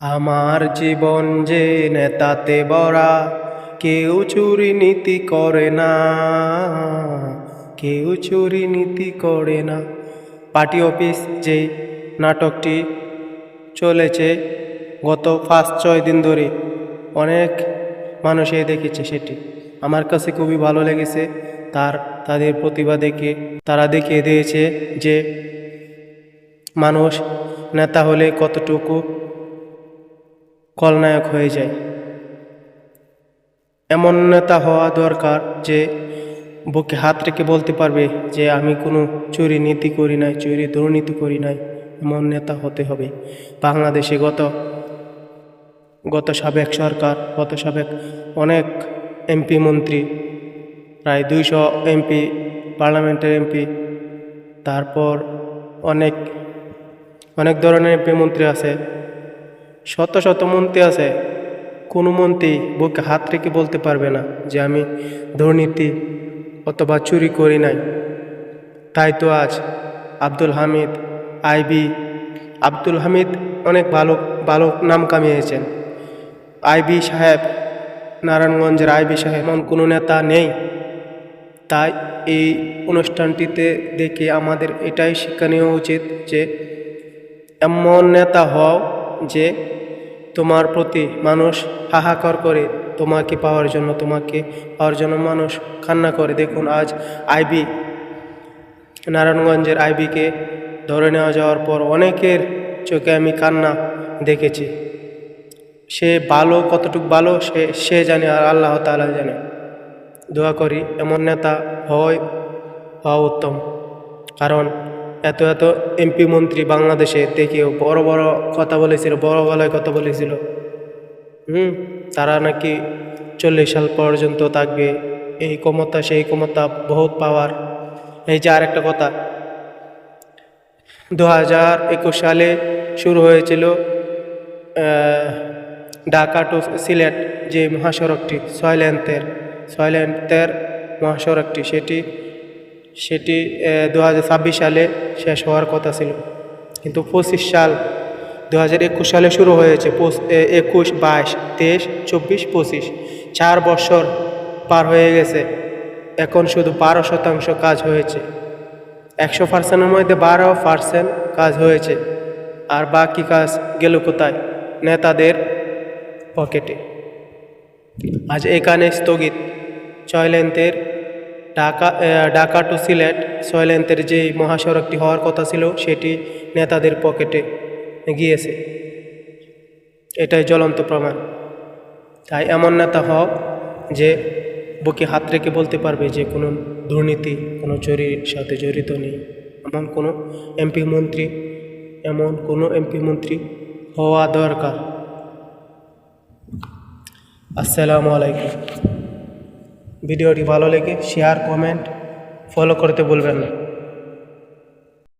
আমার জীবন যে নেতাতে বড়া, কেউ চুরি নীতি করে না। কেউ চুরি নীতি করে না। পার্টি অফিস যে নাটকটি চলেছে, গত ফার্স্ট ছয় দিন ধরে অনেক মানুষে দেখেছে সেটি। আমার কাছে খুবই ভালো লেগেছে তার, তাদের প্রতিভা দেখে। তারা দেখিয়ে দিয়েছে যে মানুষ নেতা হলে কতটুকু খলনায়ক হয়ে যায়। এমন নেতা হওয়া দরকার যে বুকে হাত রেখে বলতে পারবে যে, আমি কোনো চুরি নীতি করি নাই, চুরি দুর্নীতি করি নাই। এমন নেতা হতে হবে। বাংলাদেশে গত গত সাবেক সরকার, গত সাবেক অনেক এমপি মন্ত্রী, প্রায় দুইশো এমপি, পার্লামেন্টের এমপি, তারপর অনেক অনেক ধরনের এমপি মন্ত্রী আছে। শত শত মন্ত্রী আছে, কোনো মন্ত্রী বুকে হাত রেখে বলতে পারবে না যে আমি দুর্নীতি অথবা চুরি করি নাই। তাই তো আজ আব্দুল হামিদ, আইবি, আব্দুল হামিদ অনেক ভালো ভালো নাম কামিয়েছেন। আইবি সাহেব, নারায়ণগঞ্জের আইবি সাহেব এমন কোনো নেতা নেই। তাই এই অনুষ্ঠানটিতে দেখে আমাদের এটাই শিক্ষা নেওয়া উচিত যে, এমন নেতা হও যে তোমার প্রতি মানুষ হাহাকার করে তোমাকে পাওয়ার জন্য, তোমাকে পাওয়ার জন্য মানুষ কান্না করে। দেখুন, আজ আইবি, নারায়ণগঞ্জের আইবিকে ধরে নেওয়া যাওয়ার পর অনেকের চোখে আমি কান্না দেখেছি। সে ভালো, কতটুকু ভালো, সে সে জানে আর আল্লাহ তাআলা জানে। দোয়া করি, এমন নেতা হয়, হওয়া উত্তম। কারণ এত এত এমপি মন্ত্রী বাংলাদেশে দেখেও বড় বড় কথা বলেছিল, বড় গলায় কথা বলেছিল। হুম, তারা নাকি চল্লিশ সাল পর্যন্ত থাকবে। এই ক্ষমতা, সেই ক্ষমতা বহুত পাওয়ার। এই যে আরেকটা কথা দু হাজার একুশ সালে শুরু হয়েছিল ঢাকা টু সিলেট যে মহাসড়কটি ছয় লেন্থের মহাসড়কটি, সেটি সেটি দু হাজার ছাব্বিশ সালে শেষ হওয়ার কথা ছিল। কিন্তু পঁচিশ সাল দু সালে শুরু হয়েছে একুশ, বাইশ, তেইশ, চব্বিশ, পঁচিশ। চার বছর পার হয়ে গেছে। এখন শুধু বারো শতাংশ কাজ হয়েছে। একশো পার্সেন্টের মধ্যে বারো পার্সেন্ট কাজ হয়েছে। আর বাকি কাজ গেল কোথায়? নেতাদের পকেটে। আজ এখানে স্থগিত। ছয় ঢাকা ঢাকা টু সিলেট ছয় লেন্থের যে মহাসড়কটি হওয়ার কথা ছিল, সেটি নেতাদের পকেটে গিয়েছে। এটাই জ্বলন্ত প্রমাণ। তাই এমন নেতা হও যে বুকে হাত রেখে বলতে পারবে যে কোনো দুর্নীতি, কোনো চুরির সাথে জড়িত নেই। এমন কোনো এমপি মন্ত্রী, এমন কোনো এমপি মন্ত্রী হওয়া দরকার। আসসালামু আলাইকুম। ভিডিওটি ভালো লেগে শেয়ার কমেন্ট ফলো করতে ভুলবেন না।